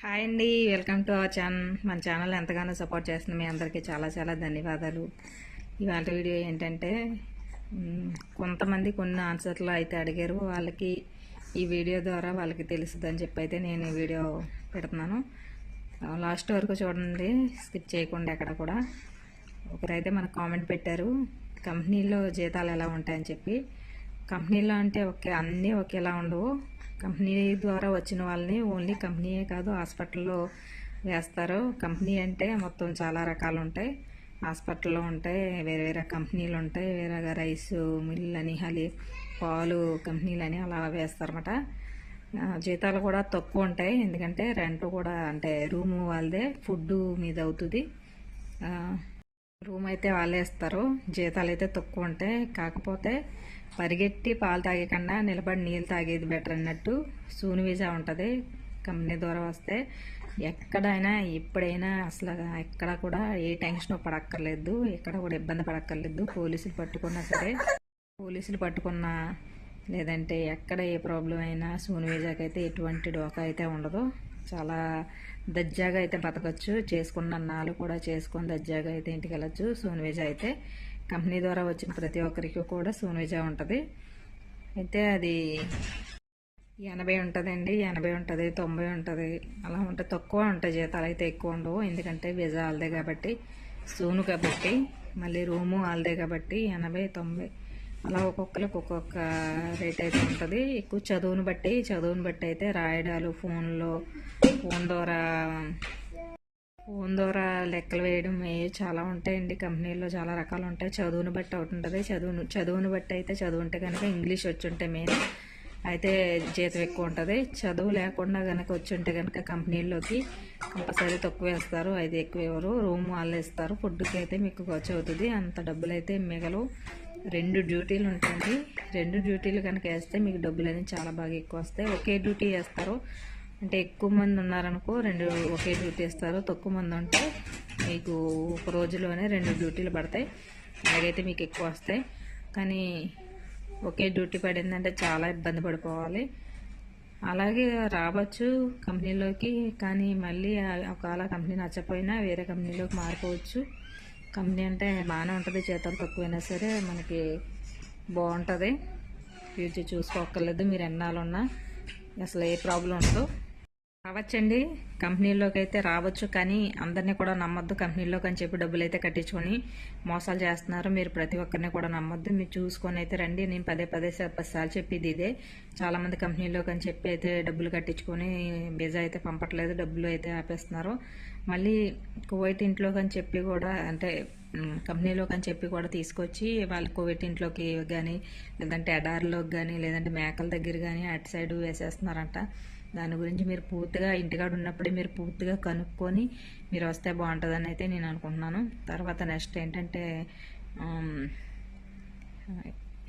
Hi అండి welcome to our channel మన channel ఎంతగానో సపోర్ట్ చేస్తుంది మీ అందరికీ చాలా చాలా ధన్యవాదాలు. ఇవాళ వీడియో ఏంటంటే కొంతమంది కొన్ని ఆన్సర్లు అయితే అడిగారు. వాళ్ళకి ఈ వీడియో ద్వారా వాళ్ళకి తెలుసుదని చెప్పి అయితే నేను ఈ వీడియో పెడుతున్నాను. లాస్ట్ వరకు చూడండి స్కిప్ చేయకుండా ఎక్కడ కూడా. ఒకరైతే మనకు కామెంట్ పెట్టారు కంపెనీలో జీతాలు ఎలా ఉంటాయని చెప్పి. కంపెనీలో అంటే ఒకే అన్నీ ఒకేలా ఉండవు. కంపెనీ ద్వారా వచ్చిన వాళ్ళని ఓన్లీ కంపెనీయే కాదు హాస్పిటల్లో వేస్తారు. కంపెనీ అంటే మొత్తం చాలా రకాలు ఉంటాయి. హాస్పిటల్లో ఉంటాయి వేరే వేరే కంపెనీలు ఉంటాయి. వేరేగా రైస్ మిల్ అని హలి పాలు కంపెనీలు అని అలా వేస్తారన్నమాట. జీతాలు కూడా తక్కువ ఉంటాయి. ఎందుకంటే రెంట్ కూడా అంటే రూము వాళ్ళదే ఫుడ్ మీద అవుతుంది. రూమ్ అయితే వాళ్ళే ఇస్తారు. జీతాలు అయితే తక్కువ ఉంటాయి. కాకపోతే పరిగెట్టి పాలు తాగకుండా నిలబడి నీళ్ళు తాగేది బెటర్ అన్నట్టు సూని వీజా ఉంటుంది. కంపెనీ ద్వారా వస్తే ఎక్కడైనా ఎప్పుడైనా అసలు ఎక్కడ కూడా ఏ టెన్షన్ పడక్కర్లేదు ఎక్కడ కూడా ఇబ్బంది పడక్కర్లేదు. పోలీసులు పట్టుకున్నా సరే పోలీసులు పట్టుకున్నా లేదంటే ఎక్కడ ఏ ప్రాబ్లం అయినా సూని వీజాకి అయితే ఎటువంటి డోకా అయితే ఉండదు. చాలా దజ్జాగా అయితే బతకచ్చు. చేసుకున్న నాలు కూడా చేసుకొని దజ్జాగా అయితే ఇంటికి వెళ్ళచ్చు. సోన్ వీజా అయితే కంపెనీ ద్వారా వచ్చిన ప్రతి ఒక్కరికి కూడా సోన్ ఉంటుంది. అయితే అది ఎనభై ఉంటుందండి. ఎనభై ఉంటుంది తొంభై ఉంటుంది. అలా ఉంటే తక్కువ ఉంటాయి జీతాలు. అయితే ఎక్కువ ఉండవు. ఎందుకంటే వీజా వాళ్ళదే కాబట్టి సూను కాబట్టి మళ్ళీ రూము వాళ్ళదే కాబట్టి ఎనభై తొంభై. అలా ఒక్కొక్కరికి ఒక్కొక్క రేట్ అయితే ఉంటుంది. ఎక్కువ చదువును బట్టి చదువును బట్టి అయితే రాయడాలు ఫోన్లో ఫోన్ ద్వారా ఫోన్ ద్వారా లెక్కలు వేయడం ఏ చాలా ఉంటాయండి. కంపెనీల్లో చాలా రకాలు ఉంటాయి. చదువును బట్టి ఒకటి ఉంటుంది. చదువును చదువును బట్టి అయితే చదువు ఉంటే కనుక ఇంగ్లీష్ వచ్చి ఉంటే మెయిన్ అయితే జీతం ఎక్కువ ఉంటుంది. చదువు లేకుండా కనుక వచ్చి ఉంటే కనుక కంపెనీల్లోకి కంపల్సరీ తక్కువ వేస్తారు. అయితే ఎక్కువ ఇవ్వరు. రూమ్ వాళ్ళు ఇస్తారు. ఫుడ్కి అయితే మీకు ఖర్చు అవుతుంది. అంత డబ్బులు అయితే మిగలవు. రెండు డ్యూటీలు ఉంటాయండి రెండు డ్యూటీలు కనుక వేస్తే మీకు డబ్బులు అనేది చాలా బాగా ఎక్కువ వస్తాయి. ఒకే డ్యూటీ వేస్తారు. అంటే ఎక్కువ మంది ఉన్నారనుకో రెండు ఒకే డ్యూటీ ఇస్తారు. తక్కువ మంది ఉంటే మీకు ఒక రోజులోనే రెండు డ్యూటీలు పడతాయి. అలాగైతే మీకు ఎక్కువ వస్తాయి. కానీ ఒకే డ్యూటీ పడిందంటే చాలా ఇబ్బంది పడిపోవాలి. అలాగే రావచ్చు కంపెనీలోకి కానీ మళ్ళీ ఒకవేళ కంపెనీ నచ్చకపోయినా వేరే కంపెనీలోకి మారిపోవచ్చు. కంపెనీ అంటే బాగానే ఉంటుంది జీతాలు తక్కువైనా సరే మనకి బాగుంటుంది. ఫ్యూచర్ చూసుకోక్కర్లేదు మీరు ఎన్నాళ్ళున్నా అసలు ఏ ప్రాబ్లం ఉండదు. కావచ్చండి? కంపెనీలోకి అయితే రావచ్చు కానీ అందరినీ కూడా నమ్మొద్దు. కంపెనీలోకి అని చెప్పి డబ్బులు అయితే కట్టించుకొని మోసాలు చేస్తున్నారు. మీరు ప్రతి ఒక్కరిని కూడా నమ్మొద్దు. మీరు చూసుకొని అయితే రండి. నేను పదే పదే సా- పది సార్లు చెప్పేది ఇదే. చాలామంది కంపెనీలోకి అని చెప్పి అయితే డబ్బులు కట్టించుకొని బీజా అయితే పంపట్లేదు. డబ్బులు అయితే ఆపేస్తున్నారు. మళ్ళీ కువైట్ ఇంట్లోకి అని చెప్పి కూడా అంటే కంపెనీలోకి అని చెప్పి కూడా తీసుకొచ్చి వాళ్ళు కోవిడ్ ఇంట్లోకి కానీ లేదంటే ఎడార్లోకి కానీ లేదంటే మేకల దగ్గర కానీ అటు సైడ్ వేసేస్తున్నారంట. దాని గురించి మీరు పూర్తిగా ఇంటికాడ ఉన్నప్పుడు మీరు పూర్తిగా కనుక్కొని మీరు వస్తే బాగుంటుందని అయితే నేను అనుకుంటున్నాను. తర్వాత నెక్స్ట్ ఏంటంటే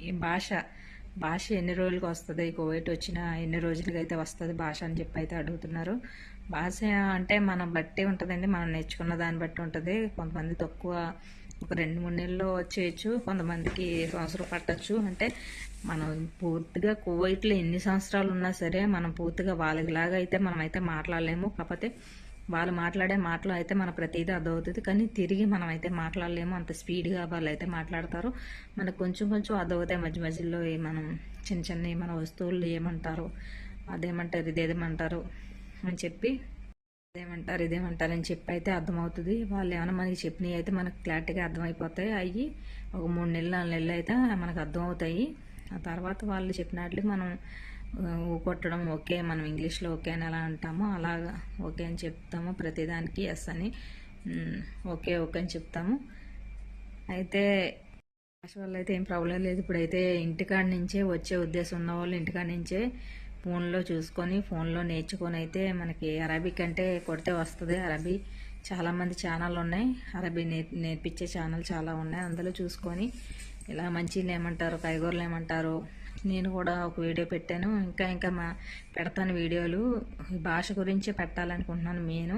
ఈ భాష భాష ఎన్ని రోజులకి వస్తుంది? కోవిడ్ వచ్చిన ఎన్ని రోజులకి అయితే వస్తుంది భాష అని చెప్పి అయితే అడుగుతున్నారు. భాష అంటే మనం బట్టి ఉంటుందండి. మనం నేర్చుకున్న దాన్ని బట్టి ఉంటుంది. కొంతమంది తక్కువ ఒక రెండు మూడు నెలల్లో వచ్చేయచ్చు కొంతమందికి సంవత్సరం పట్టచ్చు. అంటే మనం పూర్తిగా కువైట్లో ఎన్ని సంవత్సరాలు ఉన్నా సరే మనం పూర్తిగా వాళ్ళకిలాగా అయితే మనం అయితే మాట్లాడలేము. కాకపోతే వాళ్ళు మాట్లాడే మాటలు అయితే మన ప్రతిదీ అర్థమవుతుంది. కానీ తిరిగి మనం అయితే మాట్లాడలేము. అంత స్పీడ్గా వాళ్ళు అయితే మాట్లాడతారు. మనకు కొంచెం కొంచెం అర్థమవుతాయి. మధ్య మధ్యలో మనం చిన్న చిన్న మన వస్తువులు ఏమంటారు అదేమంటారు ఇదేమంటారు అని చెప్పి ఇదేమంటారు ఇదేమంటారు అని చెప్పి అయితే అర్థమవుతుంది. వాళ్ళు ఏమైనా మనకి చెప్పినవి అయితే మనకు క్లారిటీగా అర్థమైపోతాయి. అవి ఒక మూడు నెలలు నాలుగు నెలలు అయితే మనకు అర్థమవుతాయి. ఆ తర్వాత వాళ్ళు చెప్పినట్లు మనం ఆ, ఊకొట్టడం ఓకే మనం ఇంగ్లీష్లో ఓకే అని ఎలా అంటామో అలాగా ఓకే అని చెప్తాము. ప్రతిదానికి ఎస్ అని ఓకే ఓకే అని చెప్తాము. అయితే భాష వల్ల అయితే ఏం ప్రాబ్లం లేదు. ఇప్పుడైతే ఇంటికాడ నుంచే వచ్చే ఉద్దేశం ఉన్న వాళ్ళు ఇంటికాడ నుంచే ఫోన్లో చూసుకొని ఫోన్లో నేర్చుకొని అయితే మనకి అరబిక్ అంటే కొడితే వస్తుంది. అరబీ చాలామంది ఛానల్ ఉన్నాయి. అరబీ నేర్ నేర్పించే ఛానల్ చాలా ఉన్నాయి. అందులో చూసుకొని ఇలా మంచిలు ఏమంటారు కైగూరలు ఏమంటారు నేను కూడా ఒక వీడియో పెట్టాను. ఇంకా ఇంకా మా పెడతాను వీడియోలు. ఈ భాష గురించి పెట్టాలనుకుంటున్నాను నేను.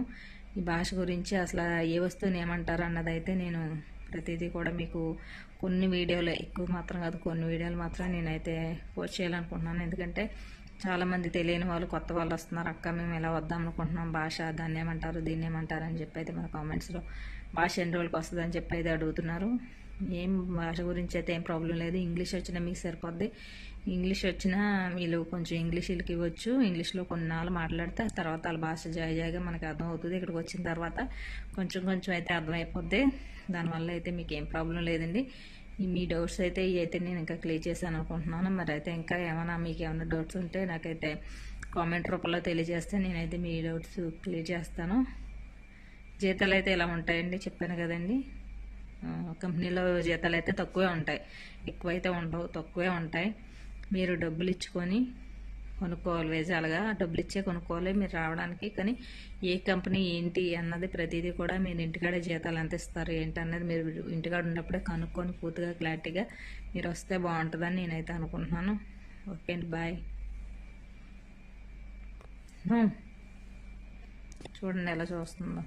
ఈ భాష గురించి అసలు ఏ వస్తువుని ఏమంటారు అన్నదైతే నేను ప్రతిదీ కూడా మీకు కొన్ని వీడియోలు ఎక్కువ మాత్రం కాదు కొన్ని వీడియోలు మాత్రం నేనైతే పోస్ట్ చేయాలనుకుంటున్నాను. ఎందుకంటే చాలామంది తెలియని వాళ్ళు కొత్త వాళ్ళు వస్తున్నారు. అక్క మేము ఇలా వద్దాం అనుకుంటున్నాం? భాష దాన్ని ఏమంటారు దీన్ని ఏమంటారు అని చెప్పి అయితే మన కామెంట్స్లో భాష ఎన్ని రోజులకి వస్తుంది అని చెప్పి అయితే అడుగుతున్నారు. ఏం భాష గురించి అయితే ఏం ప్రాబ్లం లేదు. ఇంగ్లీష్ వచ్చినా మీకు సరిపోద్ది. ఇంగ్లీష్ వచ్చినా వీళ్ళు కొంచెం ఇంగ్లీష్ వీళ్ళకి ఇవ్వచ్చు. ఇంగ్లీష్లో కొన్నాళ్ళు మాట్లాడితే తర్వాత వాళ్ళ భాష జాయి జాయిగా మనకి అర్థం అవుతుంది ఇక్కడికి వచ్చిన తర్వాత కొంచెం కొంచెం అయితే అర్థమైపోద్ది. దానివల్ల అయితే మీకు ఏం ప్రాబ్లం లేదండి. మీ డౌట్స్ అయితే అయితే నేను ఇంకా క్లియర్ చేశాను అనుకుంటున్నాను. మరి అయితే ఇంకా ఏమైనా మీకు ఏమైనా డౌట్స్ ఉంటే నాకైతే కామెంట్ రూపంలో తెలియజేస్తే నేనైతే మీ డౌట్స్ క్లియర్ చేస్తాను. జీతాలు అయితే ఇలా ఉంటాయండి? చెప్పాను కదండి. కంపెనీలో జీతాలు అయితే తక్కువే ఉంటాయి. ఎక్కువైతే ఉండవు తక్కువే ఉంటాయి. మీరు డబ్బులు ఇచ్చుకొని కొనుక్కోవాలి వేజాలుగా డబ్బులు ఇచ్చే కొనుక్కోవాలి మీరు రావడానికి. కానీ ఏ కంపెనీ ఏంటి అన్నది ప్రతిదీ కూడా మీరు ఇంటికాడే జీతాలు ఎంత ఇస్తారు ఏంటి అన్నది మీరు ఇంటికాడ ఉన్నప్పుడే కనుక్కొని పూర్తిగా క్లారిటీగా మీరు వస్తే బాగుంటుందని నేనైతే అనుకుంటున్నాను. ఓకే అండి బాయ్. చూడండి ఎలా చూస్తుందో.